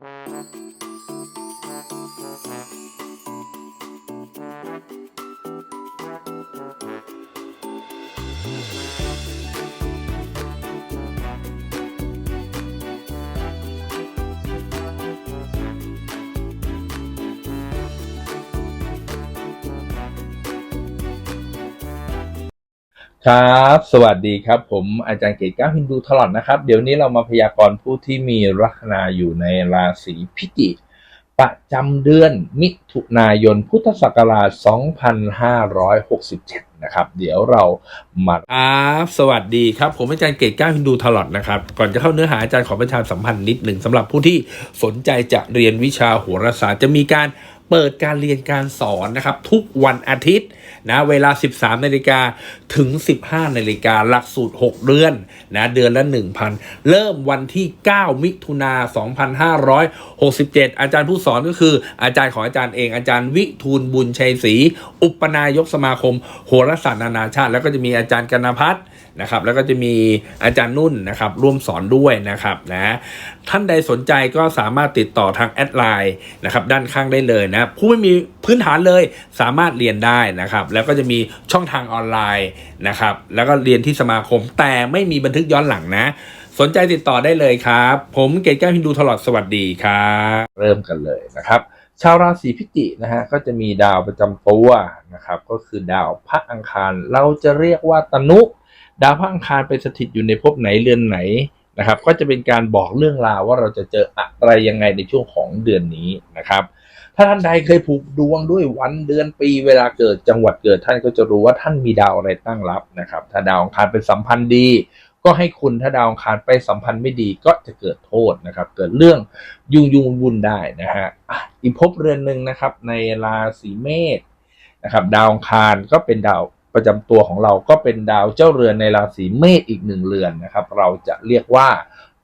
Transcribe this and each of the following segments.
Música ครับ สวัสดีครับ ผมอาจารย์เกตก้าวฮินดูทลอดนะครับ เดี๋ยวนี้เรามาพยากรณ์ผู้ที่มีลัคนาอยู่ในราศีพิจิกประจำเดือนมิถุนายนพุทธศักราช 2567 นะครับ เดี๋ยวเรามาครับสวัสดีครับ ผมอาจารย์เกตก้าวฮินดูทลอดนะครับ ก่อนจะเข้าเนื้อหาอาจารย์ขอประชาสัมพันธ์นิดหนึ่งสำหรับผู้ที่สนใจจะเรียนวิชาโหราศาสตร์จะมีการ เปิดการเรียนการสอนนะครับ ทุกวันอาทิตย์นะเวลา 13นาฬิกาถึง 15นาฬิกาหลักสูตร 6 เดือนนะเดือนละ 1,000 เริ่มวันที่ 9 มิถุนา2567 อาจารย์ผู้สอนก็คืออาจารย์ของอาจารย์เอง อาจารย์วิทูลบุญชัยศรีอุปนายกสมาคม โหราศาสตร์นานาชาติ แล้วก็จะมีอาจารย์กนพัฒน์ นะครับแล้วก็จะมีอาจารย์นุ่นนะครับร่วมสอนด้วยนะครับนะท่านใดสนใจก็สามารถติดต่อทางแอดไลน์นะครับด้านข้างได้เลยนะผู้ไม่มีพื้นฐานเลยสามารถเรียนได้นะครับแล้วก็จะมีช่องทางออนไลน์นะครับแล้วก็เรียนที่สมาคมแต่ไม่มีบันทึกย้อนหลังนะ สนใจติดต่อได้เลยครับ ผมเกตแก้วฮินดูตลอดสวัสดีครับเริ่มกันเลยนะครับชาวราศีพิจิกนะฮะก็จะมีดาวประจำตัวนะครับก็คือดาวพระอังคาร เราจะเรียกว่าตนุ ดาวพระอังคารไปสถิตอยู่ในภพไหนเรือนไหนนะครับ ก็จะเป็นการบอกเรื่องราวว่าเราจะเจออะไรยังไงในช่วงของเดือนนี้นะครับ ถ้าท่านใดเคยผูกดวงด้วยวันเดือนปีเวลาเกิดจังหวัดเกิดท่านก็จะรู้ว่าท่านมีดาวอะไรตั้งรับนะครับ ถ้าดาวอังคารเป็นสัมพันธ์ดีก็ให้คุณถ้าดาวอังคารไปสัมพันธ์ไม่ดีก็จะเกิดโทษนะครับ เกิดเรื่องยุ่งยุ่งวุ่นๆได้นะฮะอะอีกภพเรือนหนึ่งนะครับในราศีเมษนะครับ ดาวอังคารก็เป็นดาว ประจำตัวของเราก็เป็นดาวเจ้าเรือนในราศีเมษอีกหนึ่งเรือนนะครับ เราจะเรียกว่า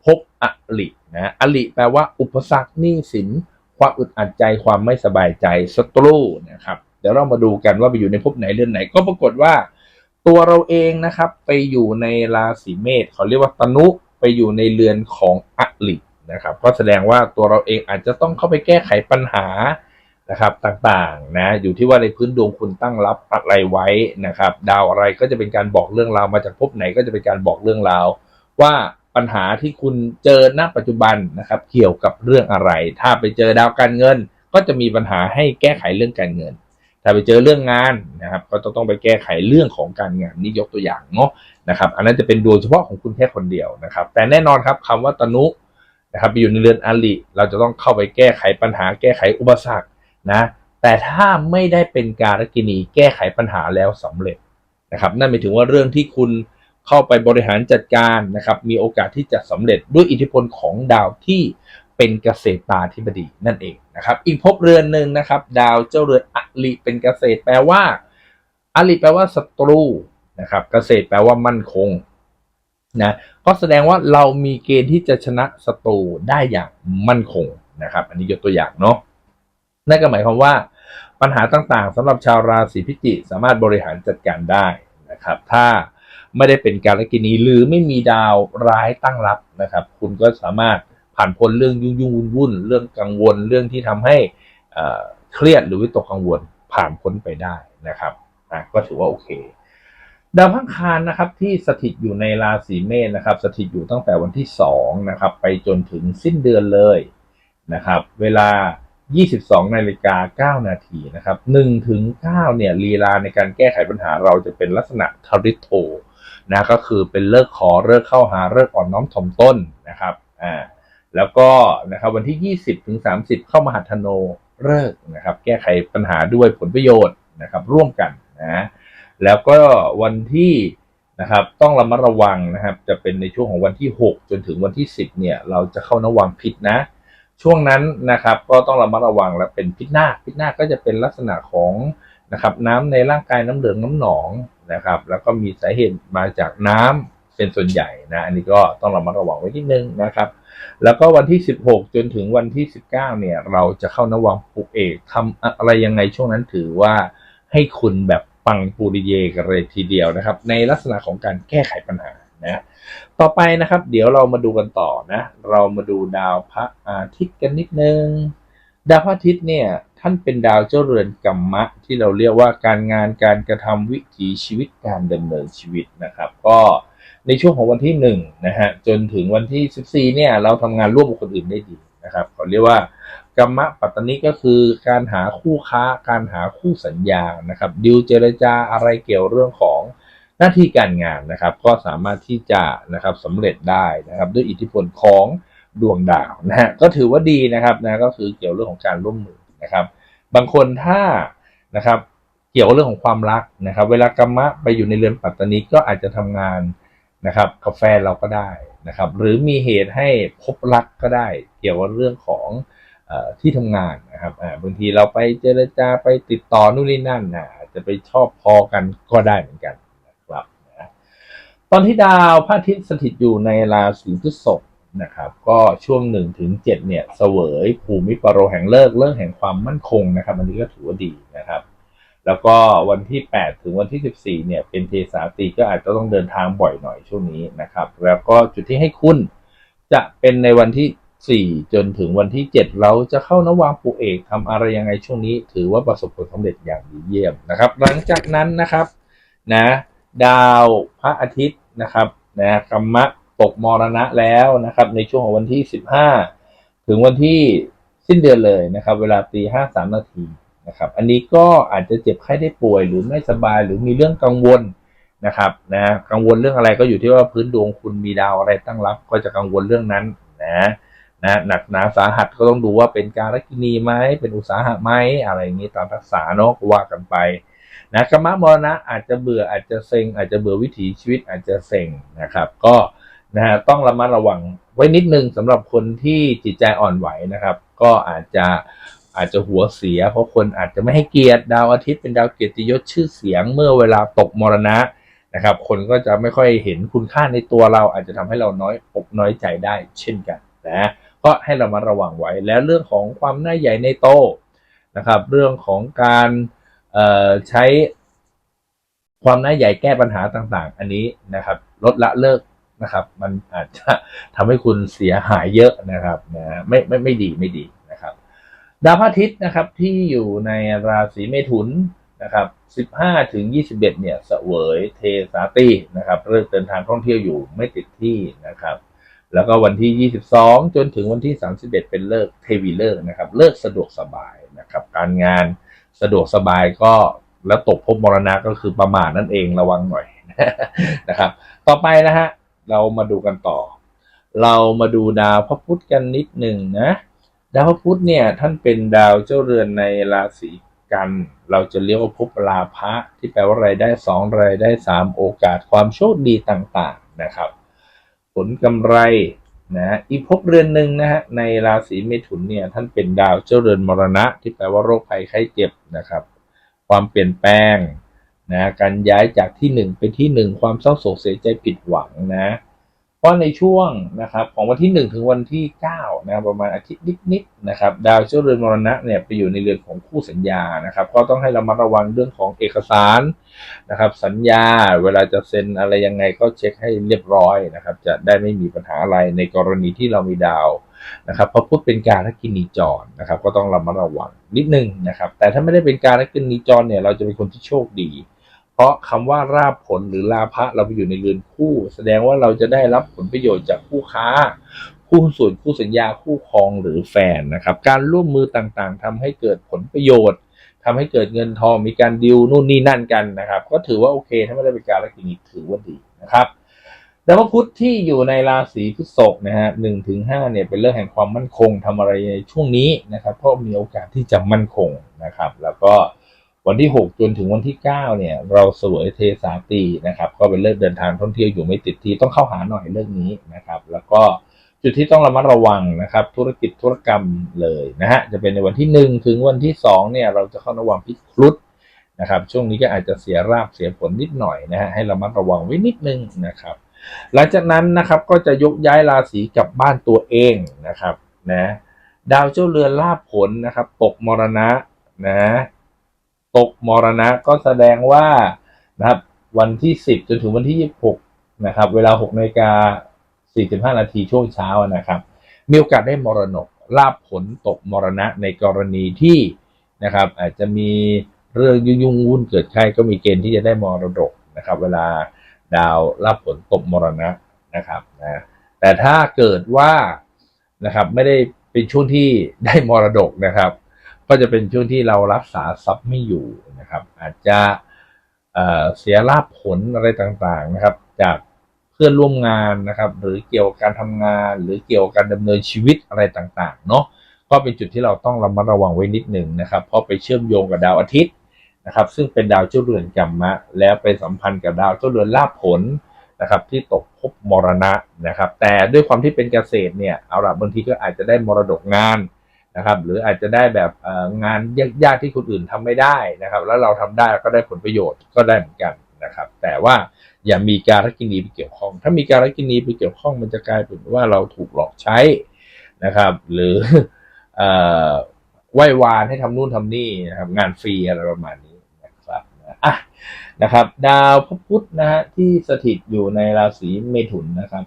ภพอลินะอลิแปลว่าอุปสรรคหนี้สิน ความอึดอัดใจความไม่สบายใจศัตรูนะครับเดี๋ยวเรามาดูกันว่าไปอยู่ในภพไหนเรือนไหน ก็ปรากฏว่า ตัวเราเองนะครับ ไปอยู่ในราศีเมษเขาเรียกว่าตนุไปอยู่ในเรือนของอลินะครับ ก็แสดงว่าตัวเราเองอาจจะต้องเข้าไปแก้ไขปัญหา นะครับต่างๆนะอยู่ที่ว่าในพื้นดวงคุณตั้งรับอะไรไว้นะครับ ดาวอะไรก็จะเป็นการบอกเรื่องราวมาจากภพไหนก็จะเป็นการบอกเรื่องราว ว่าปัญหาที่คุณเจอณปัจจุบันนะครับ เกี่ยวกับเรื่องอะไร ถ้าไปเจอดาวการเงิน ก็จะมีปัญหาให้แก้ไขเรื่องการเงิน ถ้าไปเจอเรื่องงานนะครับ ก็ต้องต้องไปแก้ไขเรื่องของการงานนี่ยกตัวอย่างเนาะนะครับ อันนั้นจะเป็นดวงเฉพาะของคุณแค่คนเดียวนะครับ แต่แน่นอนครับคำว่าตนุนะครับไปอยู่ในเรือนอลิเราจะต้องเข้าไปแก้ไขปัญหาแก้ไขอุปสรรค นะแต่ถ้าไม่ได้เป็นการกินีแก้ไขปัญหาแล้วสำเร็จนะครับนั่นหมายถึงว่าเรื่องที่คุณเข้าไปบริหารจัดการนะครับมีโอกาสที่จะสำเร็จด้วยอิทธิพลของดาวที่เป็นเกษตราธิบดีนั่นเองนะครับอีกภพเรือนหนึ่งนะครับ ดาวเจ้าเรือนอลิเป็นเกษตรแปลว่าอลิแปลว่าศัตรูนะครับเกษตรแปลว่ามั่นคงนะก็แสดงว่าเรามีเกณฑ์ที่จะชนะศัตรูได้อย่างมั่นคงนะครับ อันนี้ยกตัวอย่างเนาะ นั่นก็หมายความว่าปัญหาต่างๆสำหรับชาวราศีพิจิกสามารถบริหารจัดการได้นะครับ ถ้าไม่ได้เป็นการกินีหรือไม่มีดาวร้ายตั้งรับนะครับ คุณก็สามารถผ่านพ้นเรื่องยุ่งยุ่งวุ่นวุ่นเรื่องกังวลเรื่องที่ทำให้เครียดหรือวิตกกังวลผ่านพ้นไปได้นะครับอะก็ถือว่าโอเค ดาวพังคารนะครับที่สถิตอยู่ในราศีเมษนะครับ สถิตอยู่ตั้งแต่วันที่2นะครับไปจนถึงสิ้นเดือนเลยนะครับ เวลา 22นาฬิกา9นาทีนะครับ1ถึง9เนี่ยลีลาในการแก้ไขปัญหาเราจะเป็นลักษณะทริโทนะก็คือเป็นเลิกขอเลิกเข้าหาเลิกอ่อนน้อมถ่อมต้นนะครับอ่าแล้วก็นะครับวันที่ 20ถึง30 เข้ามาหัทโนเลิกนะครับแก้ไขปัญหาด้วยผลประโยชน์นะครับร่วมกันนะแล้วก็วันที่นะครับต้องระมัดระวังนะครับจะเป็นในช่วงของวันที่ 6 จนถึงวันที่ 10เนี่ยเราจะเข้านวังพิษนะ ช่วงนั้นนะครับก็ต้องระมัดระวังและเป็นพิษนาคพิษนาคก็จะเป็นลักษณะของนะครับน้ำในร่างกายน้ำเหลืองน้ำหนองนะครับ แล้วก็มีสาเหตุมาจากน้ำเป็นส่วนใหญ่นะอันนี้ก็ต้องระมัดระวังไว้ที่นึงนะครับ แล้วก็วันที่ 16 จนถึงวันที่ 19 เนี่ย เราจะเข้านวังปุกเอกทำอะไรยังไงช่วงนั้นถือว่าให้คุณแบบปังปูริเยกันเลยทีเดียวนะครับ ในลักษณะของการแก้ไขปัญหา นะต่อไปนะครับ เดี๋ยวเรามาดูกันต่อนะ เรามาดูดาวพระอาทิตย์กันนิดนึง ดาวพระอาทิตย์เนี่ยท่านเป็นดาวเจ้าเรือนกรรมะ ที่เราเรียกว่าการงานการกระทำวิถีชีวิตการดำเนินชีวิตนะครับ ก็ในช่วงของวันที่หนึ่งนะฮะจนถึงวันที่ 14เนี่ยเราทำงานร่วมกับคนอื่นได้ดีนะครับเขาเรียกว่ากรรมะปัตตนิก็คือการหาคู่ค้าการหาคู่สัญญานะครับดิวเจรจาอะไรเกี่ยวเรื่องของ หน้าที่การงานนะครับก็สามารถที่จะนะครับสำเร็จได้นะครับด้วยอิทธิพลของดวงดาวนะฮะก็ถือว่าดีนะครับนะก็คือเกี่ยวเรื่องของการร่วมมือนะครับ บางคนถ้านะครับเกี่ยวกับเรื่องของความรักนะครับ เวลากรรมะไปอยู่ในเรือนปัตตนิก็อาจจะทำงานนะครับกับแฟเราก็ได้นะครับ หรือมีเหตุให้พบรักก็ได้ เกี่ยวกับเรื่องของอที่ทำงานนะครับบางทีเราไปเจรจาไปติดต่อนู่นนี่นั่นนะอาจจะไปชอบพอกันก็ได้เหมือนกัน ตอนที่ดาวพระอาทิตย์สถิตอยู่ในราศีพฤษภนะครับ ก็ช่วง1ถึง7เนี่ยเสวยภูมิปรโรแห่งเลิกเลิกแห่งความมั่นคงนะครับ อันนี้ก็ถือว่าดีนะครับ แล้วก็วันที่ 8 ถึงวันที่ 14เนี่ยเป็นเทสาตีก็อาจจะต้องเดินทางบ่อยหน่อยช่วงนี้นะครับ แล้วก็จุดที่ให้คุณจะเป็นในวันที่ 4 จนถึงวันที่ 7 เราจะเข้านวางปูเอกทำอะไรยังไงช่วงนี้ ถือว่าประสบผลสำเร็จอย่างดีเยี่ยมนะครับ หลังจากนั้นนะครับนะ ดาวพระอาทิตย์นะครับนะกรรมะตกมรณะแล้วนะครับ ในช่วงของวันที่ 15 ถึงวันที่สิ้นเดือนเลยนะครับ เวลาตีห้าสามนาทีนะครับ อันนี้ก็อาจจะเจ็บไข้ได้ป่วยหรือไม่สบายหรือมีเรื่องกังวลนะครับนะกังวลเรื่องอะไรก็อยู่ที่ว่าพื้นดวงคุณมีดาวอะไรตั้งรับ ก็จะกังวลเรื่องนั้นนะนะหนักหนาสาหัสก็ต้องดูว่าเป็นการกินีไหมเป็นอุตสาหะไหมอะไรอย่างนี้ตามทักษะเนาะว่ากันไป นะกรรมะมรณะอาจจะเบื่ออาจจะเซ็ง อาจจะเบื่อวิถีชีวิตอาจจะเซ็งนะครับ ก็นะฮะต้องระมัดระวังไว้นิดนึงสำหรับคนที่จิตใจอ่อนไหวนะครับ ก็อาจจะอาจจะหัวเสีย เพราะคนอาจจะไม่ให้เกียรติดาวอาทิตย์เป็นดาวเกียรติยศชื่อเสียงเมื่อเวลาตกมรณะนะครับ คนก็จะไม่ค่อยเห็นคุณค่าในตัวเรา อาจจะทำให้เราน้อยอกน้อยใจได้เช่นกันนะก็ให้เรามาระวังไว้แล้วเรื่องของความหน้าใหญ่ในโตนะครับ เรื่องของการ ใช้ความน้าใหญ่แก้ปัญหาต่างๆ อันนี้นะครับ ลดละเลิกนะครับ มันอาจจะทำให้คุณเสียหายเยอะนะครับนะไม่ไม่ไม่ดีไม่ดีนะครับ ดาวพระอาทิตย์นะครับที่อยู่ในราศีเมถุนนะครับ 15 ถึง 21 เนี่ยเสวยเทสาตีนะครับเริ่มเดินทางท่องเที่ยวอยู่ไม่ติดที่นะครับ แล้วก็วันที่ 22 จนถึงวันที่ 31 เป็นเลิกเทวีเลิกนะครับ เลิกสะดวกสบายนะครับ การงาน สะดวกสบายก็แล้วตกภพมรณะก็คือประมาทนั่นเองระวังหน่อยนะครับ ต่อไปนะฮะเรามาดูกันต่อ เรามาดูดาวพระพุธกันนิดหนึ่งนะ ดาวพระพุธเนี่ยท่านเป็นดาวเจ้าเรือนในราศีกัน เราจะเรียกว่าภพลาภะที่แปลว่ารายได้สองรายได้สามโอกาสความโชคดีต่างๆนะครับ ผลกำไร นะอีกภพเรือนหนึ่งนะฮะในราศีเมถุนเนี่ยท่านเป็นดาวเจ้าเรือนมรณะ ที่แปลว่าโรคภัยไข้เจ็บนะครับ ความเปลี่ยนแปลงนะการย้ายจากที่หนึ่งไปที่หนึ่งความเศร้าโศกเสียใจผิดหวังนะ ราะในช่วงนะครับของวันที่ 1 ถึงวันที่9นะครับประมาณอาทิตย์นิดๆนะครับดาวเจ้าเรือนมรณะเนี่ยไปอยู่ในเรือนของคู่สัญญานะครับ ก็ต้องให้รามาระวังเรื่องของเอกสารนะครับ สัญญาเวลาจะเซ็นอะไรยังไงก็เช็คให้เรียบร้อยนะครับ จะได้ไม่มีปัญหาอะไรในกรณีที่เรามีดาวนะครับพระพูดเป็นการกินีจรนะครับ ก็ต้องระมัดระวังนิดนึงนะครับ แต่ถ้าไม่ได้เป็นการกินีจรเนี่ยเราจะเป็นคนที่โชคดี เพราะคำว่าราบผลหรือลาภะเราไปอยู่ในเรือนคู่ แสดงว่าเราจะได้รับผลประโยชน์จากคู่ค้า คู่ส่วนคู่สัญญาคู่ครองหรือแฟนนะครับ การร่วมมือต่างๆทำให้เกิดผลประโยชน์ทำให้เกิดเงินทองมีการดิวนู่นนี่นั่นกันนะครับ ก็ถือว่าโอเค ถ้าไม่ได้เป็นการลักกินีถือว่าดีนะครับดาวพุธที่อยู่ในราศีพฤษภนะฮะหนึ่งถึงห้าเนี่ยเป็นเรื่องแห่งความมั่นคงทำอะไรในช่วงนี้นะครับเพราะมีโอกาสที่จะมั่นคงนะครับ แล้วก็ วันที่ 6 จนถึงวันที่ 9 เนี่ย เราเสวยเทสาตีนะครับ ก็เป็นเลิกเดินทางท่องเที่ยวอยู่ไม่ติดที่ต้องเข้าหาหน่อยเรื่องนี้นะครับ แล้วก็จุดที่ต้องระมัดระวังนะครับ ธุรกิจธุรกรรมเลยนะฮะจะเป็นในวันที่ 1 ถึงวันที่ 2 เนี่ย เราจะเข้าระวังพิษครุฑนะครับ ช่วงนี้ก็อาจจะเสียราบเสียผลนิดหน่อยนะฮะให้ระมัดระวังไว้นิดนึงนะครับ หลังจากนั้นนะครับก็จะยกย้ายราศีกลับบ้านตัวเองนะครับนะดาวเจ้าเรือนลาภผลนะครับตกมรณะนะ ตกมรณะก็แสดงว่านะครับวันที่ 10 จนถึงวันที่ 26 นะครับ เวลา6นาฬิกา45 นาทีช่วงเช้านะครับ มีโอกาสได้มรณกลาบผลตกมรณะในกรณีที่นะครับ อาจจะมีเรื่องยุ่งยุ่งวุ่นเกิดขึ้นก็มีเกณฑ์ที่จะได้มรดกนะครับ เวลาดาวลาบผลตกมรณะนะครับนะแต่ถ้าเกิดว่านะครับไม่ได้เป็นช่วงที่ได้มรดกนะครับ ก็จะเป็นช่วงที่เรารักษาทรัพย์ไม่อยู่นะครับ อาจจะเเสียลาบผลอะไรต่างๆนะครับ จากเพื่อนร่วมงานนะครับ หรือเกี่ยวกับการทำงาน หรือเกี่ยวกับการดำเนินชีวิตอะไรต่างๆ เนาะก็เป็นจุดที่เราต้องระมัดระวังไว้นิดหนึ่งนะครับ เพราะไปเชื่อมโยงกับดาวอาทิตย์นะครับ ซึ่งเป็นดาวเจ้าเรือนกัมมะ แล้วไปสัมพันธ์กับดาวเจ้าเรือนลาภผลนะครับ ที่ตกภพมรณะนะครับ แต่ด้วยความที่เป็นเกษตรเนี่ยเอาละบางทีก็อาจจะได้มรดกงาน นะครับ หรืออาจจะได้แบบงานยากๆที่คนอื่นทำไม่ได้นะครับ แล้วเราทำได้ก็ได้ผลประโยชน์ก็ได้เหมือนกันนะครับ แต่ว่าอย่ามีการกินีไปเกี่ยวข้อง ถ้ามีการกินีไปเกี่ยวข้อง มันจะกลายเป็นว่าเราถูกหลอกใช้นะครับ หรืออ่อไหว้วานให้ทำนู่นทำนี่นะครับ งานฟรีอะไรประมาณนี้นะครับอะนะครับ ดาวพระพุธนะฮะที่สถิตอยู่ในราศีเมถุนนะครับ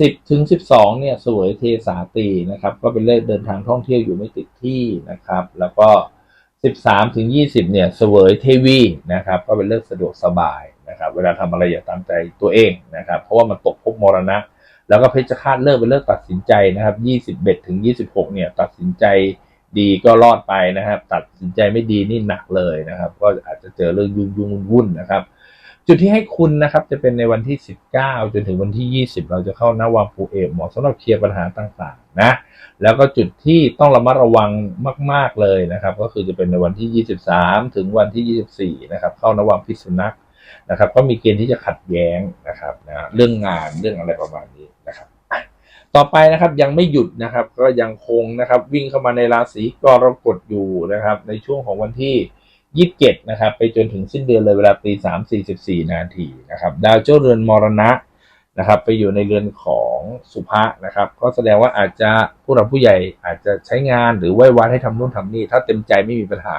สิบถึงสิบสองเนี่ยเสวยเทสาตีนะครับ ก็เป็นเลขเดินทางท่องเที่ยวอยู่ไม่ติดที่นะครับ แล้วก็สิบสามถึงยี่สิบเนี่ยเสวยเทวีนะครับ ก็เป็นเลิกสะดวกสบายนะครับ เวลาทำอะไรอย่าตามใจตัวเองนะครับ เพราะว่ามันตกภพมรณะ แล้วก็เพชฌฆาตเลิกเป็นเลิกตัดสินใจนะครับยี่สิบเอ็ดถึงยี่สิบหกเนี่ยตัดสินใจดีก็รอดไปนะครับ ตัดสินใจไม่ดีนี่หนักเลยนะครับ ก็อาจจะเจอเรื่องยุ่งยุ่งวุ่นนะครับ จุดที่ให้คุณนะครับจะเป็นในวันที่ 19 จนถึงวันที่ 20 เราจะเข้านวังปูเอกเหมาะสำหรับเคลียร์ปัญหาต่างๆนะแล้วก็จุดที่ต้องระมัดระวังมาก ๆเลยนะครับ ก็คือจะเป็นในวันที่ 23 ถึงวันที่ 24 นะครับ เข้านวังพิษสุนัขนะครับ ก็มีเกณฑ์ที่จะขัดแย้งนะครับนะเรื่องงานเรื่องอะไรประมาณนี้นะครับต่อไปนะครับยังไม่หยุดนะครับก็ยังคงนะครับวิ่งเข้ามาในราศีกรกฎอยู่นะครับ ในช่วงของวันที่ ยี่สิบเจ็ดนะครับไปจนถึงสิ้นเดือนเลยเวลาตีสามสี่สิบสี่นาทีนะครับดาวเจ้าเรือนมรณะนะครับไปอยู่ในเรือนของสุภะนะครับ ก็แสดงว่าอาจจะผู้หลักผู้ใหญ่อาจจะใช้งานหรือไหว้วานให้ทำนู่นทำนี่ ถ้าเต็มใจไม่มีปัญหา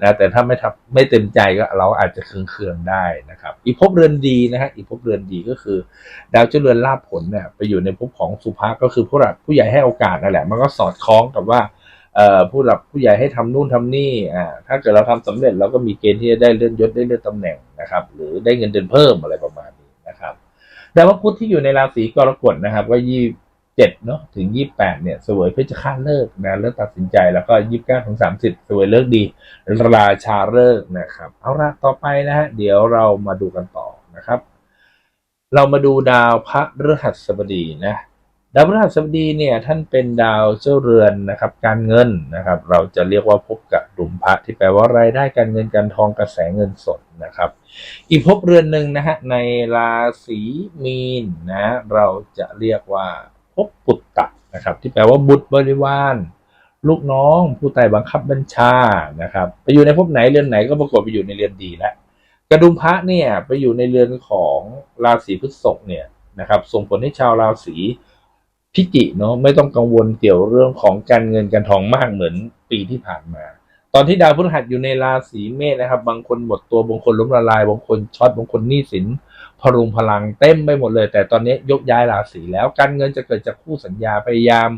นะแต่ถ้าไม่ทำไม่เต็มใจก็เราอาจจะเคืองๆได้นะครับ อีกภพเรือนดีนะฮะอีกภพเรือนดีก็คือ ดาวเจ้าเรือนลาภผลเนี่ยไปอยู่ในภพของสุภะก็คือผู้หลักผู้ใหญ่ให้โอกาสนั่นแหละ มันก็สอดคล้องกับว่า ผู้หลักผู้ใหญ่ให้ทำนู่นทำนี่อ่าถ้าเกิดเราทำสำเร็จเราก็มีเกณฑ์ที่จะได้เลื่อนยศได้เลื่อนตำแหน่งนะครับ หรือได้เงินเดือนเพิ่มอะไรประมาณนี้นะครับดาวพุธที่อยู่ในราศีกรกฎนะครับก็ยี่เจ็ดเนาะถึงยี่แปดเนี่ยเสวยเพชฌฆาเลิกนะเลิกตัดสินใจแล้วก็ยี่สิบเก้าถึงสามสิบเสวยเลิกดี ราชาเลิกนะครับ เอาละต่อไปนะฮะเดี๋ยวเรามาดูกันต่อนะครับ เรามาดูดาวพระฤหัสบดีนะ ดาวพฤหัสบดีเนี่ยท่านเป็นดาวเจ้าเรือนนะครับการเงินนะครับ เราจะเรียกว่าพบกับดุมพระที่แปลว่ารายได้การเงินการทองกระแสเงินสดนะครับ อีกภพเรือนหนึ่งนะฮะในราศีมีนนะเราจะเรียกว่าภพปุตตะนะครับที่แปลว่าบุตรบริวารลูกน้องผู้ใต้บังคับบัญชานะครับไปอยู่ในภพไหนเรือนไหนก็ปรากฏไปอยู่ในเรือนดีแล้วกระดุมพระเนี่ยไปอยู่ในเรือนของราศีพฤษภเนี่ยนะครับส่งผลให้ชาวราศี พิจิเนาะไม่ต้องกังวลเกี่ยวเรื่องของการเงินการทองมากเหมือนปีที่ผ่านมา ตอนที่ดาวพฤหัสอยู่ในราศีเมษนะครับ บางคนหมดตัวบางคนล้มละลายบางคนช็อตบางคนหนี้สินพรุงพลังเต็มไปหมดเลย แต่ตอนนี้ยกย้ายราศีแล้วการเงินจะเกิดจากคู่สัญญาพยายาม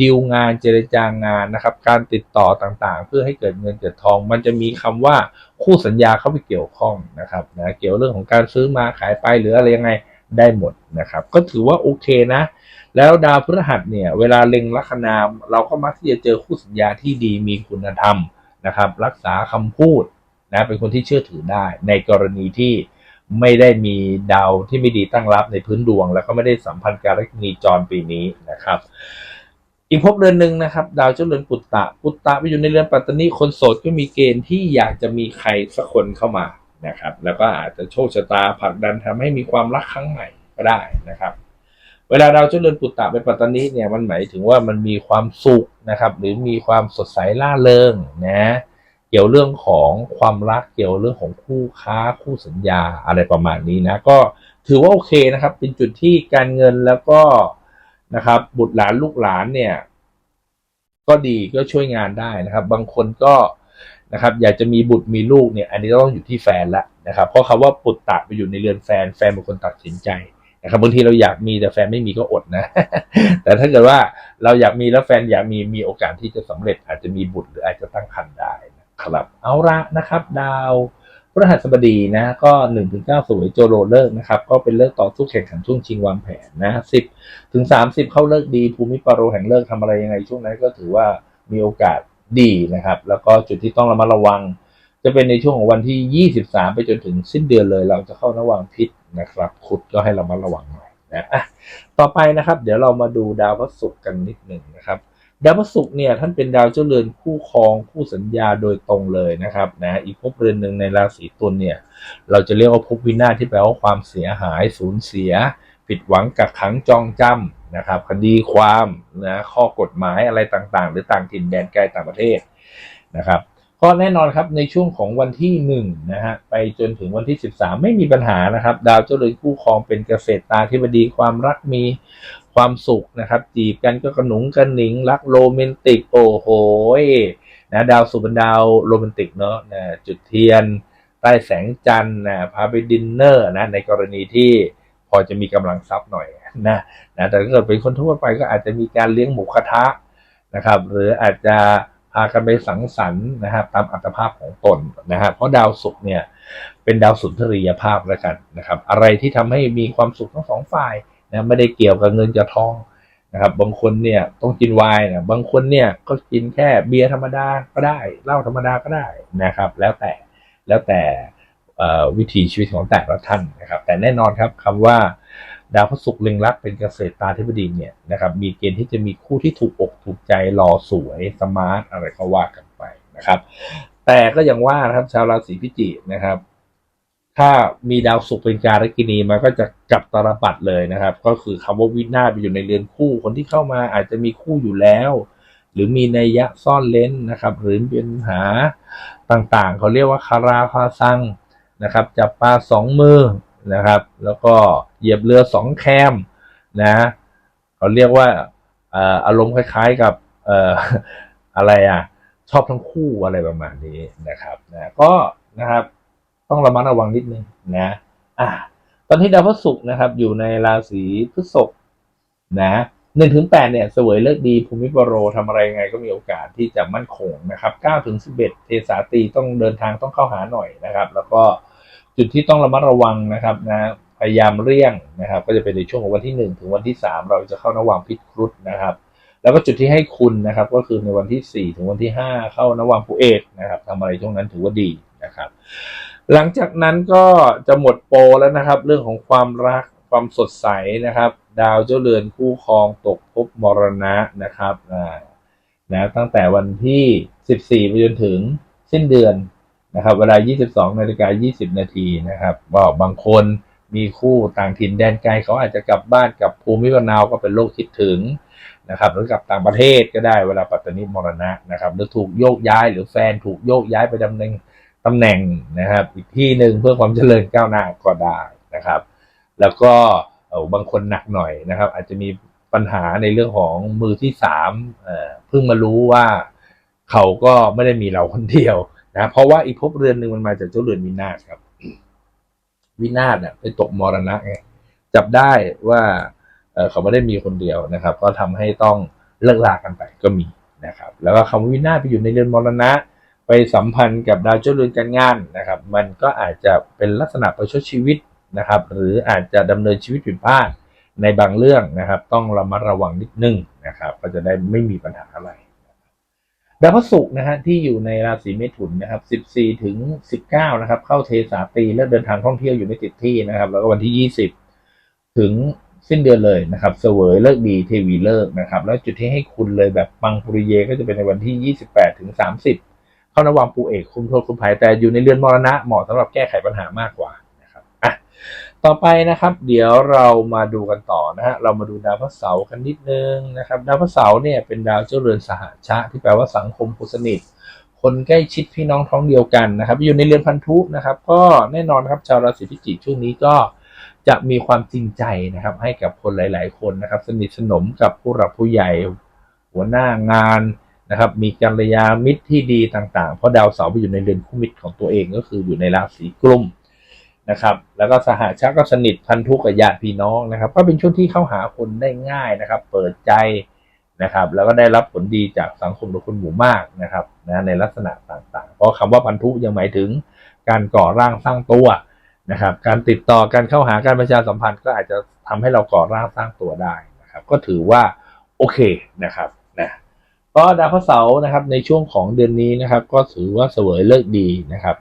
ดีลงานเจรจางานนะครับ การติดต่อต่างๆ เพื่อให้เกิดเงินเกิดทอง มันจะมีคำว่าคู่สัญญาเข้าไปเกี่ยวข้องนะครับนะเกี่ยวเรื่องของการซื้อมาขายไปหรืออะไรยังไงได้หมดนะครับ ก็ถือว่าโอเคนะ แล้วดาวพฤหัสเนี่ย เวลาเล็งลัคนามเราก็มักที่จะเจอคู่สัญญาที่ดีมีคุณธรรมนะครับ รักษาคำพูดนะเป็นคนที่เชื่อถือได้ ในกรณีที่ไม่ได้มีดาวที่ไม่ดีตั้งรับในพื้นดวง แล้วก็ไม่ได้สัมพันธ์การณีจรปีนี้นะครับ อีกภพเรือนหนึ่งนะครับ ดาวเจ้าเรือนปุตตะ ปุตตะไปอยู่ในเรือนปัตตานีคนโสดก็มีเกณฑ์ที่อยากจะมีใครสักคนเข้ามานะครับ แล้วก็อาจจะโชคชะตาผลักดันทำให้มีความรักครั้งใหม่ก็ได้นะครับ เวลาดาวเจ้าเรือนปุตตะไปปัตตานีเนี่ยมันหมายถึงว่ามันมีความสุขนะครับ หรือมีความสดใสล่าเริงนะเกี่ยวเรื่องของความรักเกี่ยวเรื่องของคู่ค้าคู่สัญญาอะไรประมาณนี้นะก็ถือว่าโอเคนะครับ เป็นจุดที่การเงินแล้วก็นะครับบุตรหลานลูกหลานเนี่ยก็ดีก็ช่วยงานได้นะครับ บางคนก็นะครับอยากจะมีบุตรมีลูกเนี่ยอันนี้ต้องอยู่ที่แฟนละนะครับเพราะคำว่าปุตตะไปอยู่ในเรือนแฟนแฟนเป็นคนตัดสินใจ นะครับบางทีเราอยากมีแต่แฟนไม่มีก็อดนะ แต่ถ้าเกิดว่าเราอยากมีแล้วแฟนอยากมีมีโอกาสที่จะสำเร็จ อาจจะมีบุตรหรืออาจจะตั้งครรภ์ได้นะครับ เอาละนะครับ ดาวพฤหัสบดีนะก็1นถึงเสวยโจโรเลิกนะครับก็เป็นเลิกต่อสู้แข่งขันช่วงชิงวางแผนนะสิบถึงสามสิบเข้าเลิกดีภูมิปาโรแห่งเลิกทำอะไรยังไงช่วงนั้นก็ถือว่ามีโอกาสดีนะครับ แล้วก็จุดที่ต้องระมัดระวัง จะเป็นในช่วงของวันที่ 23 ไปจนถึงสิ้นเดือนเลย เราจะเข้าระวังพิษ นะครับขุดก็ให้เรามาระวังหน่อยนะอะต่อไปนะครับ เดี๋ยวเรามาดูดาวพระศุกร์กันนิดหนึ่งนะครับ ดาวพระศุกร์เนี่ยท่านเป็นดาวเจ้าเรือนคู่ครองคู่สัญญาโดยตรงเลยนะครับนะอีกภพเรือนหนึ่งในราศีตุลเนี่ย เราจะเรียกว่าภพวินาศที่แปลว่าความเสียหายสูญเสีย ผิดหวังกักขังจองจำนะครับคดีความนะข้อกฎหมายอะไรต่างๆ หรือต่างถิ่นแดนไกลต่างประเทศนะครับ ก็แน่นอนครับในช่วงของวันที่ 1 นะฮะ ไปจนถึงวันที่ 13 ไม่มีปัญหานะครับ ดาวเจ้าเรือนคู่ครองเป็นเกษตรตาธิบดีความรักมีความสุขนะครับ จีบกันก็กระหนุงกระหนิง รักโรแมนติก โอ้โหนะดาวสุบเป็นดาวโรแมนติกเนาะนะจุดเทียน ใต้แสงจันทร์นะพาไปดินเนอร์นะในกรณีที่พอจะมีกำลังทรัพย์หน่อยนะนะแต่ถ้าเกิดเป็นคนทั่วไปก็อาจจะมีการเลี้ยงหมูกระทะนะครับ หรืออาจจะ พากันไปสังสรรค์นะครับตามอัตภาพของตนนะฮะเพราะดาวศุกร์เนี่ยเป็นดาวสุนทรียภาพแล้วกันนะครับ อะไรที่ทำให้มีความสุขทั้งสองฝ่ายนะไม่ได้เกี่ยวกับเงินกับทองนะครับบางคนเนี่ยต้องกินไวน์นะบางคนเนี่ยก็กินแค่เบียร์ธรรมดาก็ได้เหล้าธรรมดาก็ได้นะครับ แล้วแต่แล้วแต่วิถีชีวิตของแต่ละท่านนะครับ แต่แน่นอนครับคำว่า ดาวพฤหัสเล็งรักเป็นเกษตรตาธิบดีเนี่ยนะครับมีเกณฑ์ที่จะมีคู่ที่ถูกอกถูกใจหล่อสวยสมาร์ทอะไรก็ว่ากันไปนะครับ แต่ก็ยังว่านะครับชาวราศีพิจิกนะครับ ถ้ามีดาวศุกร์เป็นการกินีมันก็จะกลับตาลปัดเลยนะครับ ก็คือคำว่าวินาศไปอยู่ในเรือนคู่ คนที่เข้ามาอาจจะมีคู่อยู่แล้ว หรือมีนัยยะซ่อนเลนนะครับ หรือเป็นปัญหาต่างๆ เขาเรียกว่าคาราคาซังนะครับจับปลาสองมือ นะครับ แล้วก็เหยียบเรือสองแคมนะเขาเรียกว่าอารมณ์คล้ายๆกับอะไรอะชอบทั้งคู่อะไรประมาณนี้นะครับนะก็นะครับต้องระมัดระวังนิดนึงนะอะตอนที่ดาวพฤหัสนะครับอยู่ในราศีพฤษภนะหนึ่งถึงแปดเนี่ยเสวยเลิกดีภูมิปโรทำอะไรไงก็มีโอกาสที่จะมั่นคงนะครับเก้าถึงสิบเอ็ดเทสาตีต้องเดินทางต้องเข้าหาหน่อยนะครับ แล้วก็ จุดที่ต้องระมัดระวังนะครับนะพยายามเลี่ยงนะครับ ก็จะเป็นในช่วงของวันที่ 1 ถึงวันที่ 3 เราจะเข้านวังพิษครุฑนะครับ แล้วก็จุดที่ให้คุณนะครับ ก็คือในวันที่ 4 ถึงวันที่ 5 เข้านวังภูเอกนะครับทำอะไรช่วงนั้นถือว่าดีนะครับ หลังจากนั้นก็จะหมดโปรแล้วนะครับ เรื่องของความรักความสดใสนะครับ ดาวเจ้าเรือนคู่ครองตกภพมรณะนะครับนะตั้งแต่วันที่ 14ไปจนถึงสิ้นเดือน นะครับ เวลา 22นาฬิกา20 นาทีนะครับบอกบางคนมีคู่ต่างถิ่นแดนไกลเขาอาจจะกลับบ้านกับภูมิลำเนาก็เป็นโรคคิดถึงนะครับหรือกลับต่างประเทศก็ได้เวลาปัตตานีมรณะนะครับหรือถูกโยกย้ายหรือแฟนถูกโยกย้ายไปดำแหน่งตำแหน่งนะครับ อีกที่หนึ่งเพื่อความเจริญก้าวหน้าก็ได้นะครับ แล้วก็บางคนหนักหน่อยนะครับ อาจจะมีปัญหาในเรื่องของมือที่สามเพิ่งมารู้ว่าเขาก็ไม่ได้มีเราคนเดียว นะเพราะว่าอีกภพเรือนหนึ่งมันมาจากเจ้าเรือนวินาศครับ วินาศเนี่ยไปตกมรณะไงจับได้ว่าเเขาไม่ได้มีคนเดียวนะครับ ก็ทำให้ต้องเลิกลากันไปก็มีนะครับ แล้วก็คำวินาศไปอยู่ในเรือนมรณะ ไปสัมพันธ์กับดาวเจ้าเรือนการงานนะครับ มันก็อาจจะเป็นลักษณะประชดชีวิตนะครับ หรืออาจจะดำเนินชีวิตผิดพลาดในบางเรื่องนะครับ ต้องระมัดระวังนิดนึงนะครับ ก็จะได้ไม่มีปัญหาอะไร ดาวพฤหัสนะฮะที่อยู่ในราศีเมถุนนะครับ 14 ถึง 19 นะครับ เข้าเทสาตีและเดินทางท่องเที่ยวอยู่ไม่ติดที่นะครับ แล้วก็วันที่ 20 ถึงสิ้นเดือนเลยนะครับ เสวยเลิกดีเทวีเลิกนะครับ แล้วจุดที่ให้คุณเลยแบบปังปุริเยก็จะเป็นในวันที่ 28 ถึง 30 เข้านวังปูเอกคุมโทษคุมภัยแต่อยู่ในเรือนมรณะเหมาะสำหรับแก้ไขปัญหามากกว่านะครับ ต่อไปนะครับ เดี๋ยวเรามาดูกันต่อนะฮะเรามาดูดาวพระเสาร์กันนิดนึงนะครับ ดาวพระเสาร์เนี่ยเป็นดาวเจ้าเรือนสหชะ ที่แปลว่าสังคมผู้สนิท คนใกล้ชิดพี่น้องท้องเดียวกันนะครับ อยู่ในเรือนพันธุนะครับ ก็แน่นอนครับชาวราศีพิจิกช่วงนี้ก็จะมีความจริงใจนะครับ ให้กับคนหลาย ๆ คนนะครับ สนิทสนมกับผู้หลักผู้ใหญ่หัวหน้างานนะครับมีกัลยาณมิตรที่ดีต่าง ๆ เพราะดาวเสาร์ไปอยู่ในเรือนคู่มิตรของตัวเองก็คืออยู่ในราศีกุม นะครับ แล้วก็สหชาก็สนิทพันธุกับญาติพี่น้องนะครับ ก็เป็นช่วงที่เข้าหาคนได้ง่ายนะครับ เปิดใจนะครับ แล้วก็ได้รับผลดีจากสังคมโดยคนหมู่มากนะครับนะในลักษณะต่างๆ เพราะคำว่าพันธุยังหมายถึงการก่อร่างสร้างตัวนะครับ การติดต่อการเข้าหาการประชาสัมพันธ์ก็อาจจะทำให้เราก่อร่างสร้างตัวได้นะครับ ก็ถือว่าโอเคนะครับ ก็ดาวพระเสาร์นะครับในช่วงของเดือนนี้นะครับ ก็ถือว่าเสวยเลิกดีนะครับ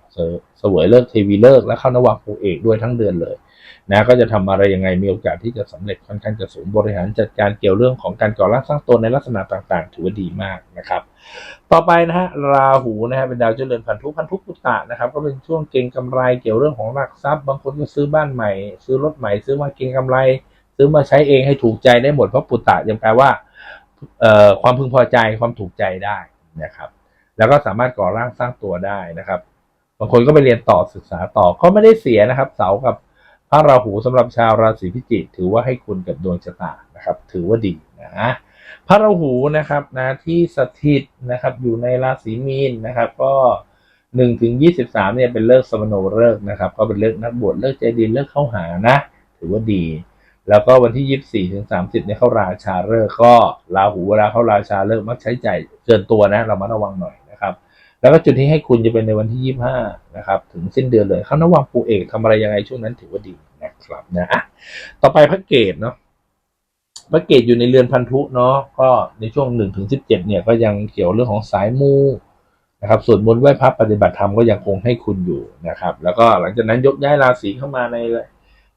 เสวยเลิกเทวีเลิกและเข้านวังปูเอกด้วยทั้งเดือนเลยนะก็จะทำอะไรยังไงมีโอกาสที่จะสำเร็จค่อนข้างจะสูงบริหารจัดการเกี่ยวเรื่องของการก่อร่างสร้างตนในลักษณะต่างๆ ถือว่าดีมากนะครับ ต่อไปนะฮะราหูนะฮะเป็นดาวเจริญพันธุพันธุปุตตะนะครับ ก็เป็นช่วงเก็งกำไรเกี่ยวเรื่องของหลักทรัพย์ บางคนก็ซื้อบ้านใหม่ ซื้อรถใหม่ ซื้อมาเก็งกำไร ซื้อมาใช้เองให้ถูกใจได้หมดเพราะปุตตะยังแปลว่า ความพึงพอใจความถูกใจได้นะครับ แล้วก็สามารถก่อร่างสร้างตัวได้นะครับบางคนก็ไปเรียนต่อศึกษาต่อก็ไม่ได้เสียนะครับ เสากับพระราหูสำหรับชาวราศีพิจิกถือว่าให้คุณกับดวงชะตานะครับ ถือว่าดีนะพระราหูนะครับนะที่สถิตนะครับอยู่ในราศีมีนนะครับ ก็หนึ่งถึงยี่สิบสามเนี่ยเป็นเลิกสมโนเลิกนะครับ ก็เป็นเลิกนักบวชเลิกใจดีเลิกเข้าหานะ ถือว่าดี แล้วก็วันที่ยี่สี่ถึงสามสิบเนี่ยเข้าราชาเลิกก็ราหูเวลาเข้าราชาเลิกษ์มักใช้ใจ่ายเกินตัวนะเรามาระวังหน่อยนะครับ แล้วก็จุดที่ให้คุณจะเป็นในวันที่ยี่ห้านะครับถึงสิ้นเดือนเลยเข้านวังปูเอกทำอะไรยังไงช่วงนั้นถือว่าดีนะครับนะอะต่อไปพระเกตเนาะพระเกตอยู่ในเรือนพันธุเนาะก็ในช่วงหนึ่งถึงสิบเจ็ดเนี่ยก็ยังเกี่ยวเรื่องของสายมูนะครับส่วนมนต์ไหว้พระปฏิบัติธรรมก็ยังคงให้คุณอยู่นะครับ แล้วก็หลังจากนั้นยกย้ายราศีเข้ามาใน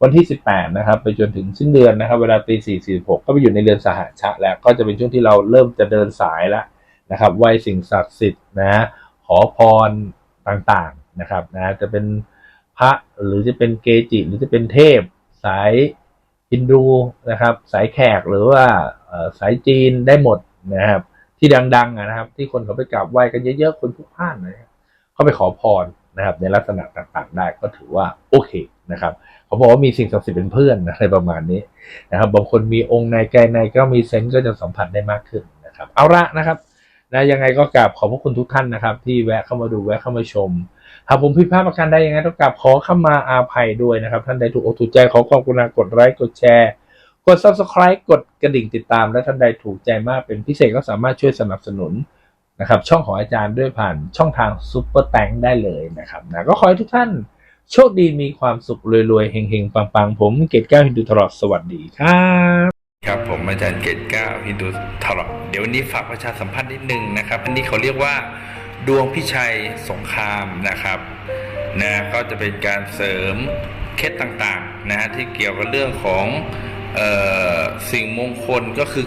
วันที่ 18 นะครับ ไปจนถึงสิ้นเดือนนะครับ เวลาตี4 46ก็ไปอยู่ในเรือนสหชะแล้ว ก็จะเป็นช่วงที่เราเริ่มจะเดินสายแล้วนะครับไหวสิ่งศักดิ์สิทธิ์นะ ขอพรต่างๆนะครับนะ จะเป็นพระหรือจะเป็นเกจิ หรือจะเป็นเทพ สายฮินดูนะครับ สายแขกหรือว่าสายจีนได้หมดนะครับ ที่ดังๆนะครับ ที่คนเขาไปกราบไหว้กันเยอะๆคนพลุกพล่านนะครับเขาไปขอพร นะครับในลักษณะต่างๆ ได้ก็ถือว่าโอเคนะครับเขาบอกว่ามีสิ่งศักดิ์สิทธิ์เป็นเพื่อนอะไรประมาณนี้นะครับบางคนมีองค์ในแกในก็มีเซนส์ก็จะสัมผัสได้มากขึ้นนะครับ เอาละนะครับนะยังไงก็กราบขอบพระคุณทุกท่านนะครับ ที่แวะเข้ามาดูแวะเข้ามาชมหากผมผิดพลาดประการใดยังไงต้องกราบขอเข้ามาอาภัยด้วยนะครับ ท่านใดถูกอกถูกใจขอความกรุณากดไลค์กดแชร์ กด subscribe กดกระดิ่งติดตาม และท่านใดถูกใจมากเป็นพิเศษก็สามารถช่วยสนับสนุน นะครับช่องของอาจารย์ด้วยผ่านช่องทางซุปเปอร์แตงได้เลยนะครับนะก็ขอให้ทุกท่านโชคดีมีความสุขรวยๆเฮงๆ ปังๆ ผมเกตแก้วฮินดูตลอดสวัสดีครับครับผมอาจารย์เกตแก้วฮินดูตลอดเดี๋ยววันนี้ฝากประชาสัมพันธ์นิดนึงนะครับ อันนี้เขาเรียกว่าดวงพิชัยสงครามนะครับนะก็จะเป็นการเสริมเคล็ดต่างๆนะฮะที่เกี่ยวกับเรื่องของเอ่อสิ่งมงคลก็คือ